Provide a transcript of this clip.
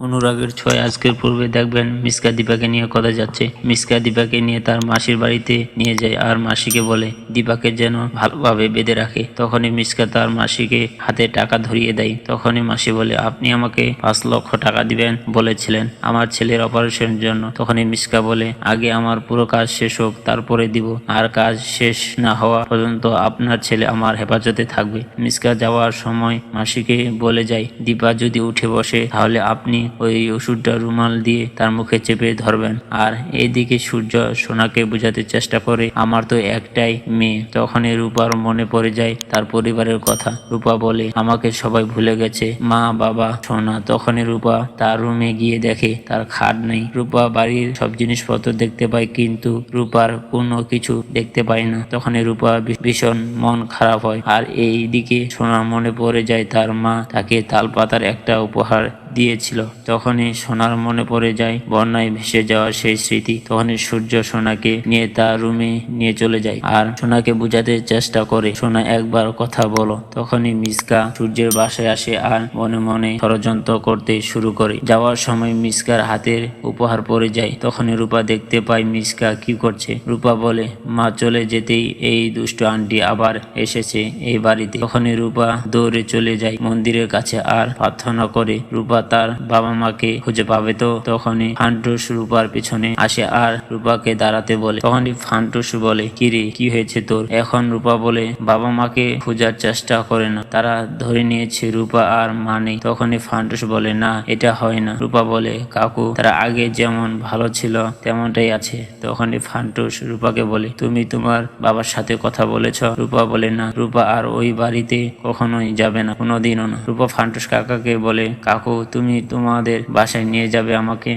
অনুরাগের ছয় আজকের পূর্বে দেখবেন মিসকা দীপাকে নিয়ে কথা যাচ্ছে। মিসকা দীপাকে নিয়ে তার মাসির বাড়িতে নিয়ে যায় আর মাসিকে বলে দীপাকে যেন ভালোভাবে বেঁধে রাখে। তখনই মিসকা তার মাসিকে হাতে টাকা ধরিয়ে দেয়। তখনই মাসি বলে, আপনি আমাকে পাঁচ লক্ষ টাকা দিবেন বলেছিলেন আমার ছেলের অপারেশনের জন্য। তখনই মিসকা বলে, আগে আমার পুরো কাজ শেষ হোক, তারপরে দিব। আর কাজ শেষ না হওয়া পর্যন্ত আপনার ছেলে আমার হেফাজতে থাকবে। মিসকা যাওয়ার সময় মাসিকে বলে যায়, দীপা যদি উঠে বসে, তাহলে আপনি ওই ওষুধটা রুমাল দিয়ে তার মুখে চেপে ধরবেন। আর এইদিকে সূর্য সোনাকে বোঝাতে চেষ্টা করে, আমার তো একটাই মেয়ে তখনই রূপার মনে পড়ে যায় তার পরিবারের কথা। রূপা বলে, আমাকে সবাই ভুলে গেছে। মা, বাবা, সোনা। তখনই রূপা তার রুমে গিয়ে দেখে তার খাট নেই। রূপা বাড়ির সব জিনিসপত্র দেখতে পায়, কিন্তু রূপার কোনো কিছু দেখতে পায় না। তখনই রূপা ভীষণ মন খারাপ হয়। আর এই দিকে সোনার মনে পড়ে যায়, তার মা তাকে তালপাতার একটা উপহার দিয়েছিল। তখনই সোনার মনে পড়ে যায়, বন্যায় ভেসে যাওয়ার সেই স্মৃতি। তখনই সূর্য সোনাকে নিয়ে তার রুমে নিয়ে চলে যায় আর সোনাকে বোঝাতে চেষ্টা করে, সোনা, একবার কথা বলো। তখনই মিসকা সূর্যের বাসায় আসে আর মনে মনে ষড়যন্ত্র করতে শুরু করে। যাওয়ার সময় মিসকার হাতের উপহার পড়ে যায়। তখনই রূপা দেখতে পায় মিসকা কি করছে। রূপা বলে, মা, চলে যেতেই এই দুষ্ট আন্টি আবার এসেছে এই বাড়িতে। তখনই রূপা দৌড়ে চলে যায় মন্দিরের কাছে আর প্রার্থনা করে, রূপা তার বাবা মাকে খুঁজে পাবে তো? তখনই ফান্টুস রূপার পিছনে আসে আর রূপাকে দাঁড়াতে বলে। তখনই ফান্টুস বলে, কিরে, কি হয়েছে তোর? এখন রূপা বলে, বাবা মাকে খোঁজার চেষ্টা করে না। তারা ধরে নিয়েছে রূপা আর মা নেই। তখনই ফান্টুস বলে, না, এটা হয় না। রূপা বলে, কাকু, তারা আগে যেমন ভালো ছিল, তেমনটাই আছে। তখনই ফান্টুস রূপাকে বলে, তুমি তোমার বাবার সাথে কথা বলেছ? রূপা বলে, না, রূপা আর ওই বাড়িতে কখনোই যাবে না, কোনোদিনও না। রূপা ফান্টুস কাকাকে বলে, কাকু তুমি তোমাদের বাসায় নিয়ে যাবে আমাকে।